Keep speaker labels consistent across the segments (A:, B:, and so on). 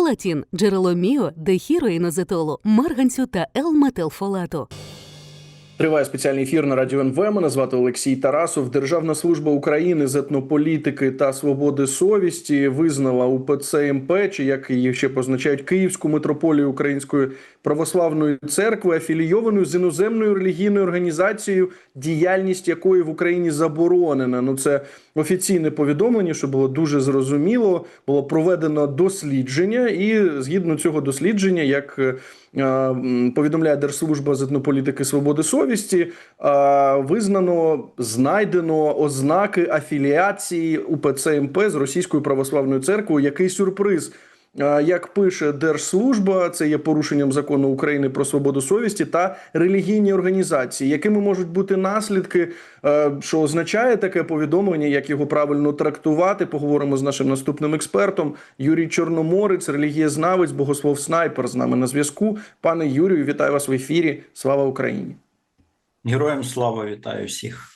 A: Фолатін – джерело міо, дехіроїнозетолу, марганцю та Л-метилфолату.
B: Триває спеціальний ефір на радіо НВ. Мене звати Олексій Тарасов. Державна служба України з етнополітики та свободи совісті визнала УПЦ МП, чи як її ще позначають Київську митрополію Української православної церкви, афілійованою з іноземною релігійною організацією, діяльність якої в Україні заборонена. Ну це офіційне повідомлення, що було дуже зрозуміло. Було проведено дослідження, і згідно цього дослідження, як е, повідомляє Держслужба з етнополітики свободи совісті, визнано знайдено ознаки афіліації УПЦ МП з Російською православною церквою. Який сюрприз? Е, Як пише Держслужба, це є порушенням закону України про свободу совісті та релігійні організації, якими можуть бути наслідки, е, що означає таке повідомлення, як його правильно трактувати. Поговоримо з нашим наступним експертом. Юрій Чорноморець, релігієзнавець, богослов снайпер з нами на зв'язку. Пане Юрію, вітаю вас в ефірі. Слава Україні!
C: Героям слава вітаю всіх.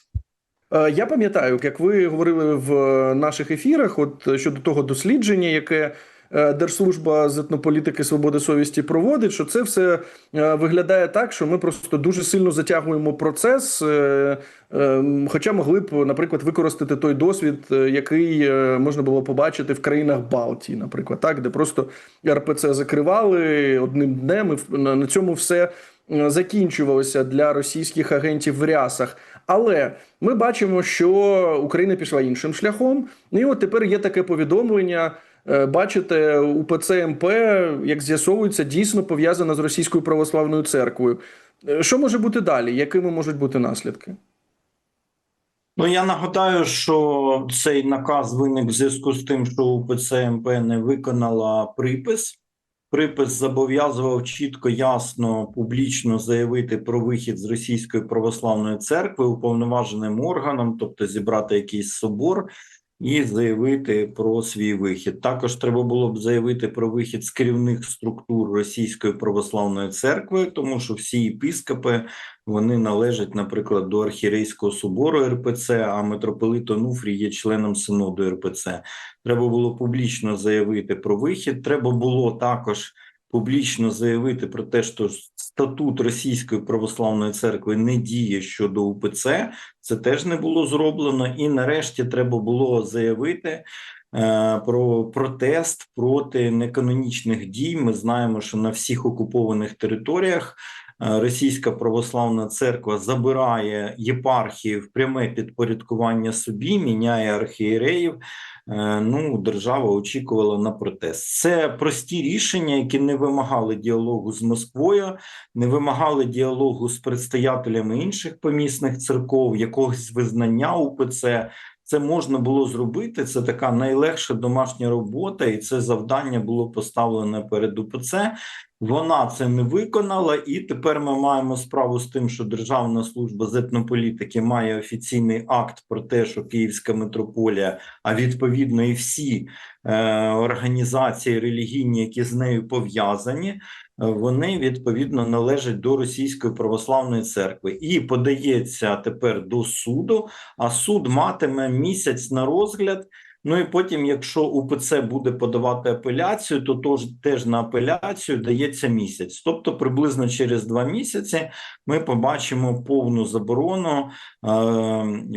B: Е, Я пам'ятаю, як ви говорили в наших ефірах, от щодо того дослідження, яке Держслужба з етнополітики свободи совісті проводить, що це все е, виглядає так, що ми просто дуже сильно затягуємо процес. е, е, Хоча могли б, наприклад, використати той досвід, е, який е, можна було побачити в країнах Балтії, наприклад, так, де просто РПЦ закривали одним днем, і на цьому все е, закінчувалося для російських агентів в рясах. Але ми бачимо, що Україна пішла іншим шляхом. І от тепер є таке повідомлення. Е, Бачите, УПЦ МП, як з'ясовується, дійсно пов'язана з російською православною церквою. Е, Що може бути далі? Якими можуть бути наслідки?
C: Ну я нагадаю, що цей наказ виник в зв'язку з тим, що УПЦ МП не виконала припис. Припис зобов'язував чітко, ясно, публічно заявити про вихід з Російської православної церкви уповноваженим органом, тобто зібрати якийсь собор і заявити про свій вихід. Також треба було б заявити про вихід з керівних структур Російської православної церкви, тому що всі єпіскопи вони належать, наприклад, до архірейського собору РПЦ, а митрополит Онуфрій є членом синоду РПЦ. Треба було публічно заявити про вихід. Треба було також публічно заявити про те, що статут Російської православної церкви не діє щодо УПЦ. Це теж не було зроблено. І нарешті треба було заявити. е, Про протест проти неканонічних дій. Ми знаємо, що на всіх окупованих територіях е, Російська православна церква забирає єпархії в пряме підпорядкування собі, міняє архієреїв. Е, Ну, держава очікувала на протест. Це прості рішення, які не вимагали діалогу з Москвою, не вимагали діалогу з предстоятелями інших помісних церков, якогось визнання УПЦ. Це можна було зробити. Це така найлегша домашня робота, і це завдання було поставлене перед УПЦ. Вона це не виконала, і тепер ми маємо справу з тим, що Державна служба з етнополітики має офіційний акт про те, що Київська митрополія, а відповідно і всі е, організації релігійні, які з нею пов'язані, вони відповідно належать до Російської православної церкви і подається тепер до суду. А суд матиме місяць на розгляд. Ну і потім, якщо УПЦ буде подавати апеляцію, то тож теж на апеляцію дається місяць. Тобто, приблизно через два місяці ми побачимо повну заборону е,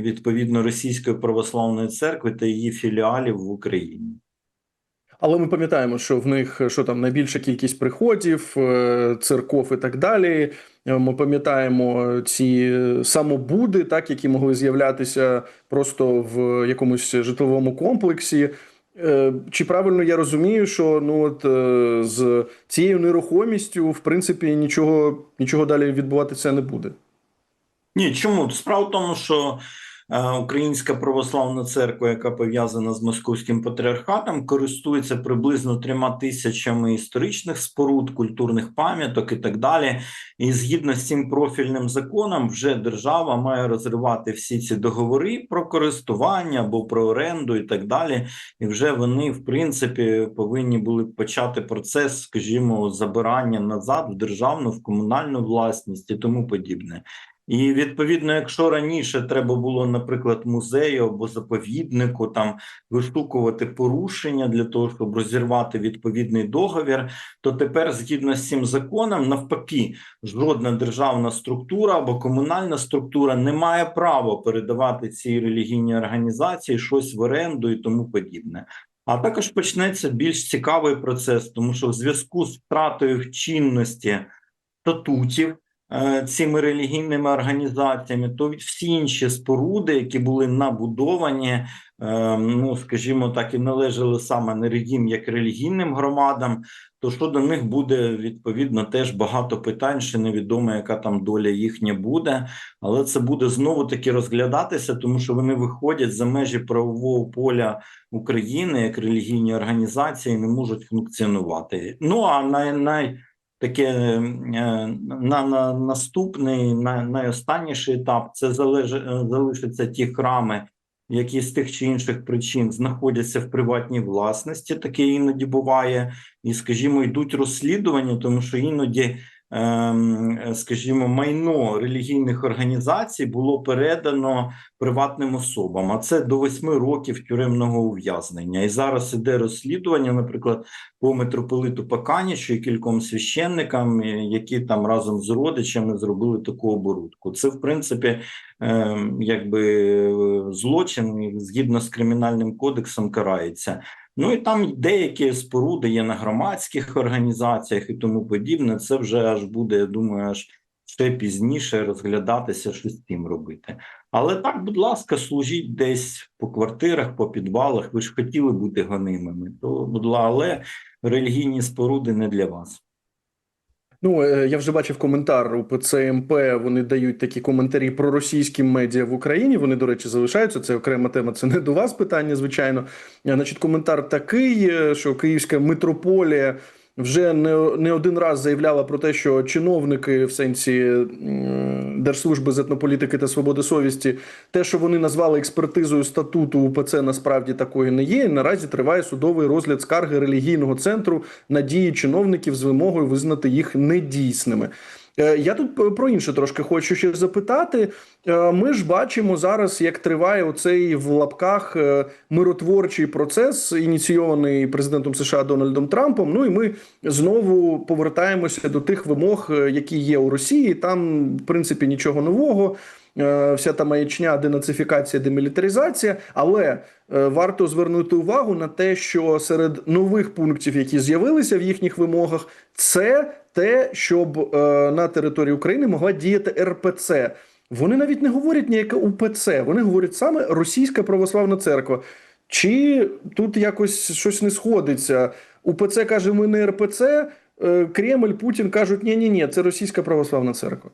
C: відповідно Російської православної церкви та її філіалів в Україні.
B: Але ми пам'ятаємо, що в них що там найбільша кількість приходів, е, церков і так далі. Е, Ми пам'ятаємо ці самобуди, так які могли з'являтися просто в якомусь житловому комплексі. Е, Чи правильно я розумію, що ну от з цією нерухомістю, в принципі, нічого, нічого далі відбуватися не буде?
C: Ні, чому справа в тому, що Українська православна церква, яка пов'язана з московським патріархатом, користується приблизно трьома тисячами історичних споруд, культурних пам'яток і так далі. І згідно з цим профільним законом, вже держава має розривати всі ці договори про користування або про оренду і так далі. І вже вони, в принципі, повинні були почати процес, скажімо, забирання назад в державну, в комунальну власність і тому подібне. І відповідно, якщо раніше треба було, наприклад, музею або заповіднику там вишукувати порушення для того, щоб розірвати відповідний договір, то тепер, згідно з цим законом, навпаки, жодна державна структура або комунальна структура не має права передавати цій релігійній організації щось в оренду і тому подібне. А також почнеться більш цікавий процес, тому що в зв'язку з втратою чинності статутів цими релігійними організаціями, то всі інші споруди, які були набудовані, е, ну скажімо так, і належали саме не релігійним, як релігійним громадам, то що до них буде відповідно теж багато питань, ще невідомо, яка там доля їхня буде, але це буде знову таки розглядатися, тому що вони виходять за межі правового поля України як релігійні організації, не можуть функціонувати. Ну а най, най таке е, на, на наступний, на найостанніший етап це залеж, е, залишаться ті храми, які з тих чи інших причин знаходяться в приватній власності. Таке іноді буває, і, скажімо, йдуть розслідування, тому що іноді. Ем, Скажімо, майно релігійних організацій було передано приватним особам, а це до восьми років тюремного ув'язнення. І зараз іде розслідування, наприклад, по митрополиту Паканічу і кільком священникам, е, які там разом з родичами зробили таку оборудку. Це, в принципі, е, якби е, злочин згідно з кримінальним кодексом карається. Ну і там деякі споруди є на громадських організаціях і тому подібне. Це вже аж буде, я думаю, аж ще пізніше розглядатися, що з цим робити. Але так, будь ласка, служіть десь по квартирах, по підвалах. Ви ж хотіли бути гонимими. То, будь ласка, але релігійні споруди не для вас.
B: Ну, е, я вже бачив коментар у ПЦМП. Вони дають такі коментарі про російські медіа в Україні. Вони, до речі, залишаються. Це окрема тема. Це не до вас питання, звичайно. Е, Значить, коментар такий, е, що Київська митрополія вже не, не один раз заявляла про те, що чиновники в сенсі Держслужби з етнополітики та свободи совісті, те, що вони назвали експертизою статуту УПЦ, насправді такої не є. Наразі триває судовий розгляд скарги релігійного центру на дії чиновників з вимогою визнати їх недійсними. Е, Я тут про інше трошки хочу ще запитати. Е, Ми ж бачимо зараз, як триває оцей в лапках е, миротворчий процес, ініційований президентом США Дональдом Трампом. Ну і ми знову повертаємося до тих вимог, які є у Росії. Там, в принципі, нічого нового. Вся та маячня, денацифікація, демілітаризація. Але варто звернути увагу на те, що серед нових пунктів, які з'явилися в їхніх вимогах, це те, щоб е, на території України могла діяти РПЦ. Вони навіть не говорять ніяке УПЦ, вони говорять саме Російська православна церква. Чи тут якось щось не сходиться? УПЦ каже, ми не РПЦ, е, Кремль, Путін кажуть, ні, ні, ні, це Російська православна церква.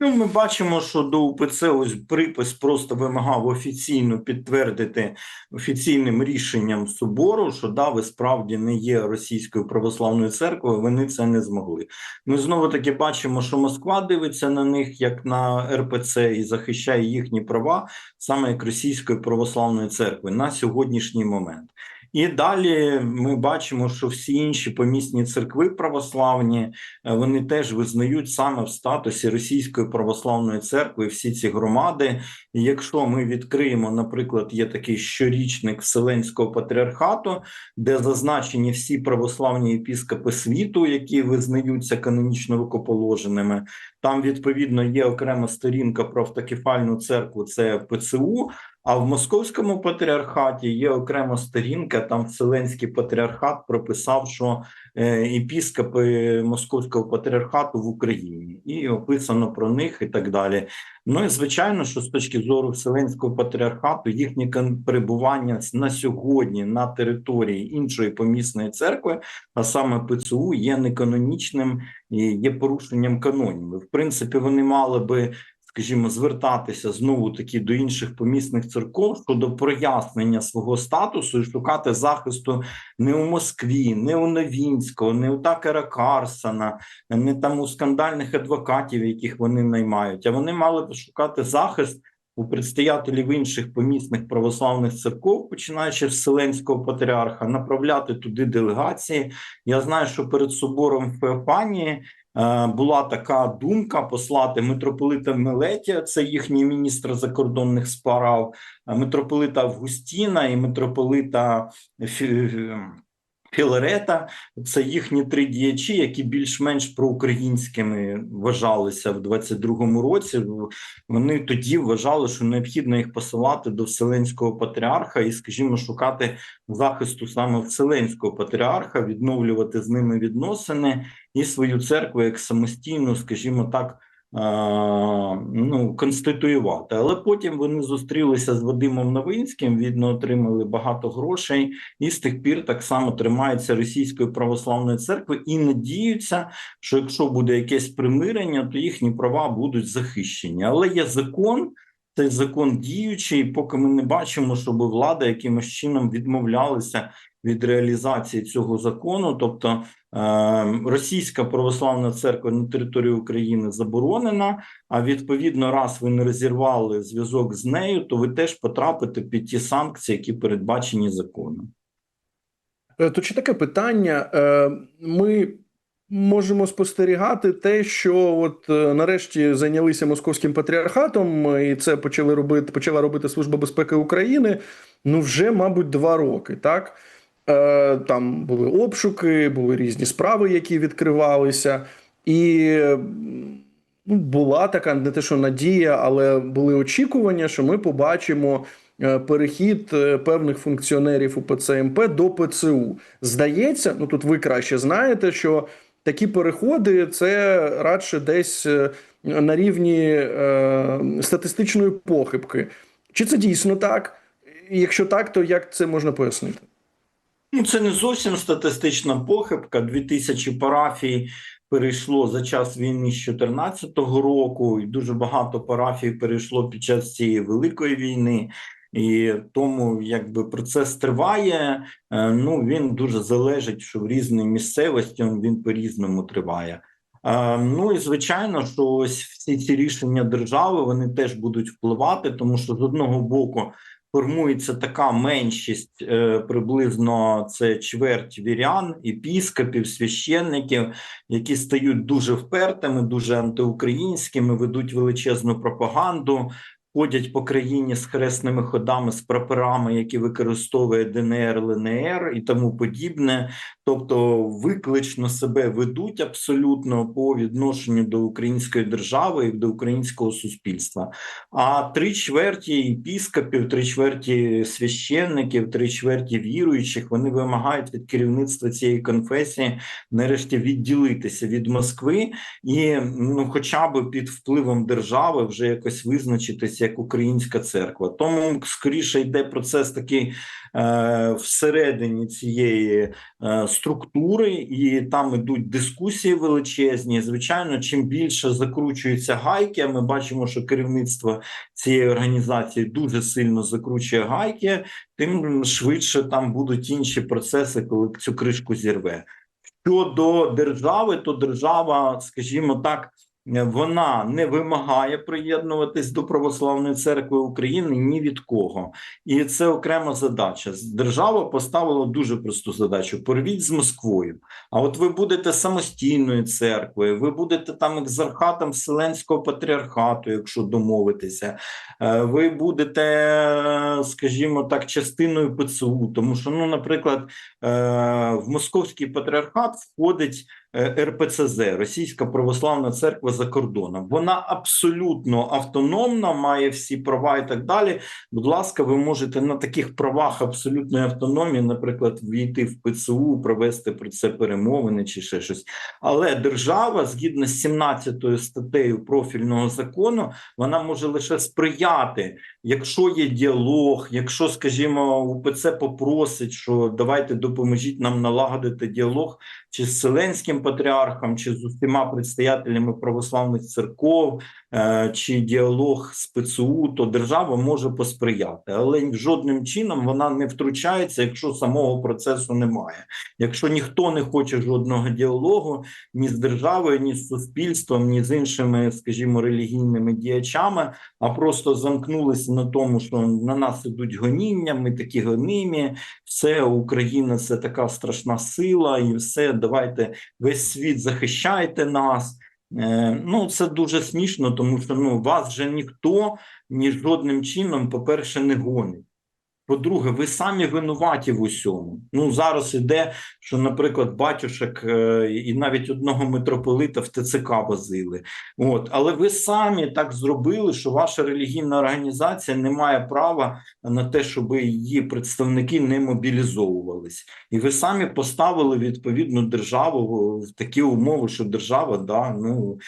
C: Ну, ми бачимо, що до УПЦ ось припис просто вимагав офіційно підтвердити офіційним рішенням собору, що да, ви справді не є російською православною церквою. Вони це не змогли. Ми знову таки бачимо, що Москва дивиться на них як на РПЦ і захищає їхні права саме як російської православної церкви на сьогоднішній момент. І далі ми бачимо, що всі інші помісні церкви православні е, вони теж визнають саме в статусі Російської православної церкви всі ці громади. І якщо ми відкриємо, наприклад, є такий щорічник Вселенського патріархату, де зазначені всі православні епіскопи світу, які визнаються канонічно рукоположеними, там відповідно є окрема сторінка про автокефальну церкву, це ПЦУ. А в московському патріархаті є окрема сторінка. Там Вселенський патріархат прописав, що е, епіскопи московського патріархату в Україні, і описано про них і так далі. Ну і звичайно, що з точки зору Вселенського патріархату їхнє перебування на сьогодні на території іншої помісної церкви, а саме ПЦУ, є неканонічним і є порушенням канонів. В принципі, вони мали би скажімо, звертатися знову таки до інших помісних церков щодо прояснення свого статусу і шукати захисту не у Москві, не у Новінського, не у Такера Карсона, не там у скандальних адвокатів, яких вони наймають. А вони мали б шукати захист у предстоятелів інших помісних православних церков, починаючи з Вселенського патріарха, направляти туди делегації. Я знаю, що перед собором Феофанії була така думка послати митрополита Мелетія, це їхній міністр закордонних справ, е, митрополита Августіна і митрополита Філарета. Це їхні три діячі, які більш-менш проукраїнськими вважалися в 22-му році. Вони тоді вважали, що необхідно їх посилати до Вселенського патріарха і, скажімо, шукати захисту саме Вселенського патріарха, відновлювати з ними відносини і свою церкву як самостійну, скажімо так. Ну, конституювати, але потім вони зустрілися з Вадимом Новинським. Відно отримали багато грошей, і з тих пір так само тримаються російської православної церкви і надіються, що якщо буде якесь примирення, то їхні права будуть захищені. Але є закон, цей закон діючий, поки ми не бачимо, щоб влада якимось чином відмовлялася від реалізації цього закону. Тобто е, російська православна церква на території України заборонена. А відповідно, раз ви не розірвали зв'язок з нею, то ви теж потрапите під ті санкції, які передбачені законом.
B: Е, То чи таке питання? Е, Ми можемо спостерігати те, що от е, нарешті зайнялися московським патріархатом, і це почали робити, почала робити Служба безпеки України. Ну, вже, мабуть, два роки, так? Е, Там були обшуки, були різні справи, які відкривалися, і ну, була така не те, що надія, але були очікування, що ми побачимо е, перехід е, певних функціонерів УПЦ МП до ПЦУ. Здається, ну тут ви краще знаєте, що такі переходи це радше десь на рівні е, статистичної похибки. Чи це дійсно так? Якщо так, то як це можна пояснити?
C: Ну, це не зовсім статистична похибка. 2000 парафій перейшло за час війни з 2014 року, і дуже багато парафій перейшло під час цієї великої війни. І тому якби процес триває. е, Ну він дуже залежить, що в різній місцевості він по-різному триває. Е, Ну і звичайно, що ось всі ці рішення держави вони теж будуть впливати, тому що з одного боку формується така меншість, е, приблизно це чверть вірян, епіскопів, священників, які стають дуже впертими, дуже антиукраїнськими, ведуть величезну пропаганду. Ходять по країні з хресними ходами, з прапорами, які використовує ДНР, ЛНР і тому подібне. Тобто, виклично себе ведуть абсолютно по відношенню до української держави і до українського суспільства. А три чверті епіскопів, три чверті священників, три чверті віруючих вони вимагають від керівництва цієї конфесії нарешті відділитися від Москви і ну, хоча б під впливом держави вже якось визначитися як українська церква. Тому скоріше йде процес такий всередині цієї е, структури, і там ідуть дискусії величезні. Звичайно, чим більше закручуються гайки, ми бачимо, що керівництво цієї організації дуже сильно закручує гайки, тим швидше там будуть інші процеси, коли цю кришку зірве. Щодо держави, то держава, скажімо так, вона не вимагає приєднуватись до православної церкви України ні від кого, і це окрема задача. Держава поставила дуже просту задачу: порвіть з Москвою. А от ви будете самостійною церквою, ви будете там екзархатом Вселенського патріархату, якщо домовитися. Е, Ви будете, скажімо так, частиною ПЦУ, тому що, ну, наприклад, е, в московський патріархат входить. Е, РПЦЗ, Російська Православна Церква за кордоном. Вона абсолютно автономна, має всі права і так далі. Будь ласка, ви можете на таких правах абсолютної автономії, наприклад, війти в ПЦУ, провести про це перемовини чи ще щось. Але держава, згідно з 17 статтею профільного закону, вона може лише сприяти, якщо є діалог, якщо, скажімо, УПЦ попросить, що давайте допоможіть нам налагодити діалог чи з Вселенським патріархом, чи з усіма предстоятелями православних церков, е, чи діалог з ПЦУ, то держава може посприяти, але жодним чином вона не втручається, якщо самого процесу немає. Якщо ніхто не хоче жодного діалогу ні з державою, ні з суспільством, ні з іншими, скажімо, релігійними діячами, а просто замкнулися на тому, що на нас ідуть гоніння, ми такі гонимі, все Україна це така страшна сила, і все, давайте весь світ захищайте нас. Е, Ну, це дуже смішно, тому що ну вас же ніхто ні жодним чином, по-перше, не гонить. По-друге, ви самі винуваті в усьому. Ну зараз іде, що, наприклад, батюшек е, і навіть одного митрополита в ТЦК возили. От, але ви самі так зробили, що ваша релігійна організація не має права на те, щоб її представники не мобілізовувались. І ви самі поставили відповідну державу в- такі умови, що держава да, ну,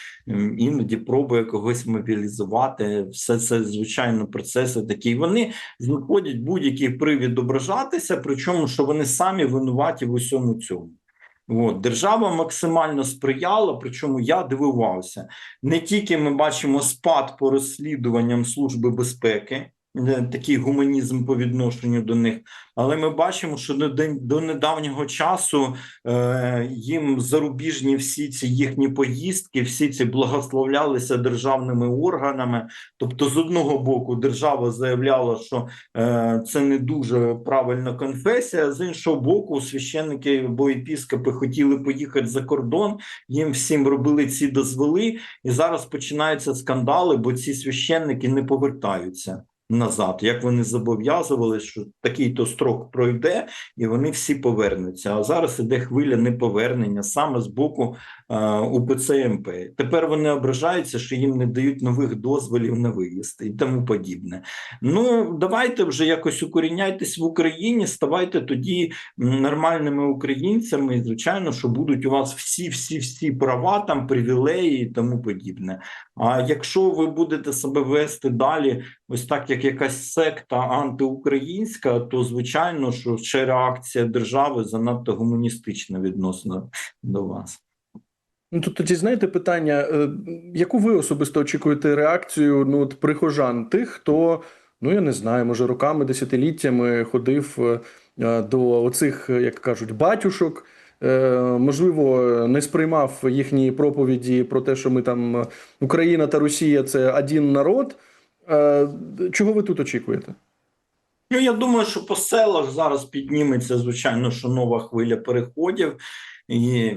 C: іноді пробує когось мобілізувати. Все це, звичайно, процеси такі. Вони знаходять будь-який привід ображатися, причому що вони самі винуваті в усьому цьому. От, держава максимально сприяла, причому я дивувався. Не тільки ми бачимо спад по розслідуванням Служби безпеки, такий гуманізм по відношенню до них, але ми бачимо, що до, до недавнього часу е, їм зарубіжні всі ці їхні поїздки, всі ці благословлялися державними органами. Тобто, з одного боку, держава заявляла, що е, це не дуже правильна конфесія. З іншого боку, священники або епіскопи хотіли поїхати за кордон. Їм всім робили ці дозволи, і зараз починаються скандали, бо ці священники не повертаються. Назад, як вони зобов'язували, що такий то строк пройде, і вони всі повернуться. А зараз іде хвиля неповернення саме з боку е, УПЦ МП. Тепер вони ображаються, що їм не дають нових дозволів на виїзд і тому подібне. Ну давайте вже якось укоріняйтесь в Україні, ставайте тоді нормальними українцями. І звичайно, що будуть у вас всі, всі, всі права, там привілеї і тому подібне. А якщо ви будете себе вести далі, ось так як якась секта антиукраїнська, то звичайно, що ще реакція держави занадто гуманістична відносно до вас.
B: Ну тут тоді знаєте питання, е, яку ви особисто очікуєте реакцію ну, от, прихожан, тих, хто, ну я не знаю, може роками, десятиліттями ходив е, е, до оцих, як кажуть, батюшок. Можливо, не сприймав їхні проповіді про те, що ми там Україна та Росія це один народ. Е, Чого ви тут очікуєте?
C: Ну, я думаю, що по селах зараз підніметься, звичайно, що нова хвиля переходів. І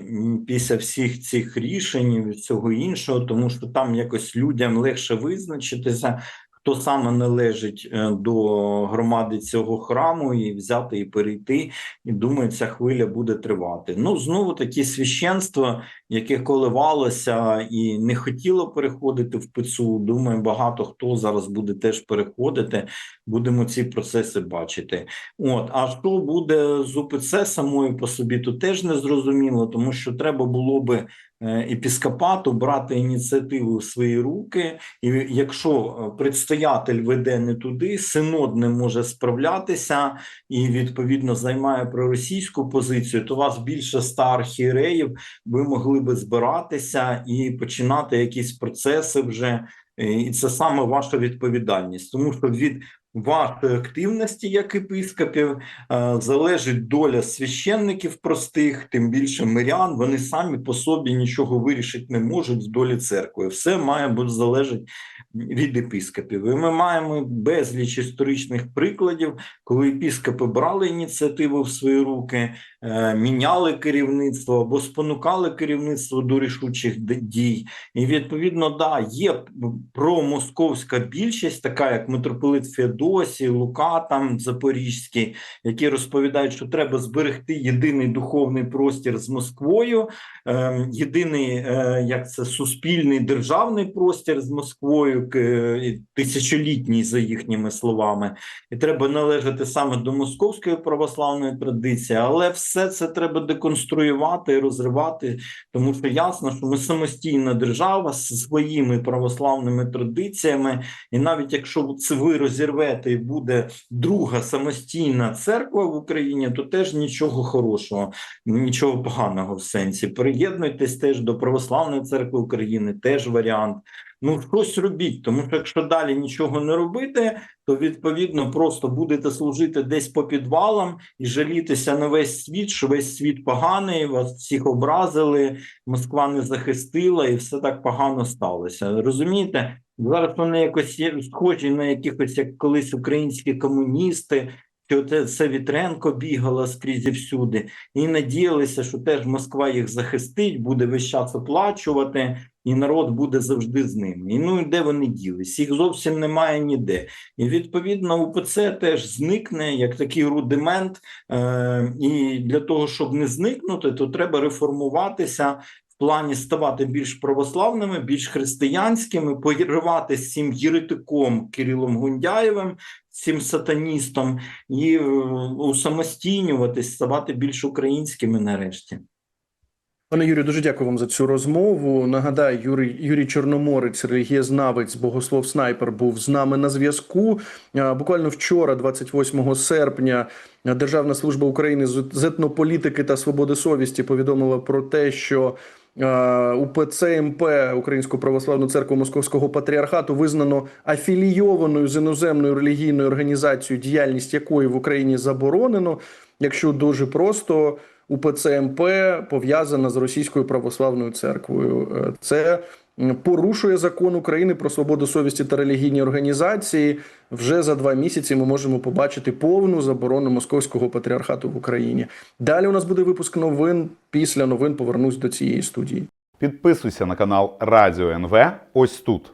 C: після всіх цих рішень і всього іншого, тому що там якось людям легше визначитися, хто саме належить е, до громади цього храму, і взяти і перейти. І думаю, ця хвиля буде тривати. Ну знову таки священство, яке коливалося і не хотіло переходити в ПЦУ. Думаю, багато хто зараз буде теж переходити. Будемо ці процеси бачити. От, а що буде з УПЦ самою по собі, то теж не зрозуміло, тому що треба було би епіскопату брати ініціативу в свої руки, і якщо е, предстоятель веде не туди, синод не може справлятися і відповідно займає проросійську позицію, то вас більше ста архієреїв, ви могли би збиратися і починати якісь процеси вже. Е, І це саме ваша відповідальність, тому що від вашої активності як епископів е, залежить доля священників простих, тим більше мирян. Вони самі по собі нічого вирішити не можуть в долі церкви. Все має бути залежить від епископів. І ми маємо безліч історичних прикладів, коли епископи брали ініціативу в свої руки, е, міняли керівництво або спонукали керівництво до рішучих дій. І відповідно, да, є промосковська більшість, така як митрополит Феодосій, Лука там Запорізький, які розповідають, що треба зберегти єдиний духовний простір з Москвою, е, єдиний е, як це суспільний державний простір з Москвою, е, тисячолітній за їхніми словами, і треба належати саме до московської православної традиції, але все це треба деконструювати і розривати, тому що ясно, що ми самостійна держава з своїми православними традиціями, і навіть якщо це ви розірвете і буде друга самостійна церква в Україні, то теж нічого хорошого, нічого поганого в сенсі. Приєднуйтесь теж до православної церкви України, теж варіант. Ну, щось робіть, тому що якщо далі нічого не робити, то відповідно просто будете служити десь по підвалам і жалітися на весь світ, що весь світ поганий, вас всіх образили, Москва не захистила, і все так погано сталося. Розумієте? Зараз вони якось схожі на якихось як колись українські комуністи. що це, Вітренко бігала скрізь і всюди, і надіялися, що теж Москва їх захистить, буде весь час оплачувати, і народ буде завжди з ними. І ну і де вони ділись? Їх зовсім немає ніде. І відповідно УПЦ теж зникне як такий рудимент. Е, і для того, щоб не зникнути, то треба реформуватися плані ставати більш православними, більш християнськими, поривати з цим єретиком Кирилом Гундяєвим, цим сатаністом, і е, усамостійнюватись, ставати більш українськими нарешті.
B: Пане Юрію, дуже дякую вам за цю розмову. Нагадаю, Юрій Юрій Чорноморець, релігієзнавець, богослов снайпер, був з нами на зв'язку. Буквально вчора, 28 серпня, Державна служба України з етнополітики та свободи совісті повідомила про те, що УПЦ МП Українську православну церкву Московського патріархату визнано афілійованою з іноземною релігійною організацією, діяльність якої в Україні заборонено. Якщо дуже просто, УПЦ МП пов'язана з Російською православною церквою. Е, Це порушує закон України про свободу совісті та релігійні організації. Вже за два місяці ми можемо побачити повну заборону московського патріархату в Україні. Далі у нас буде випуск новин. Після новин повернусь до цієї студії.
D: Підписуйся на канал Радіо НВ ось тут.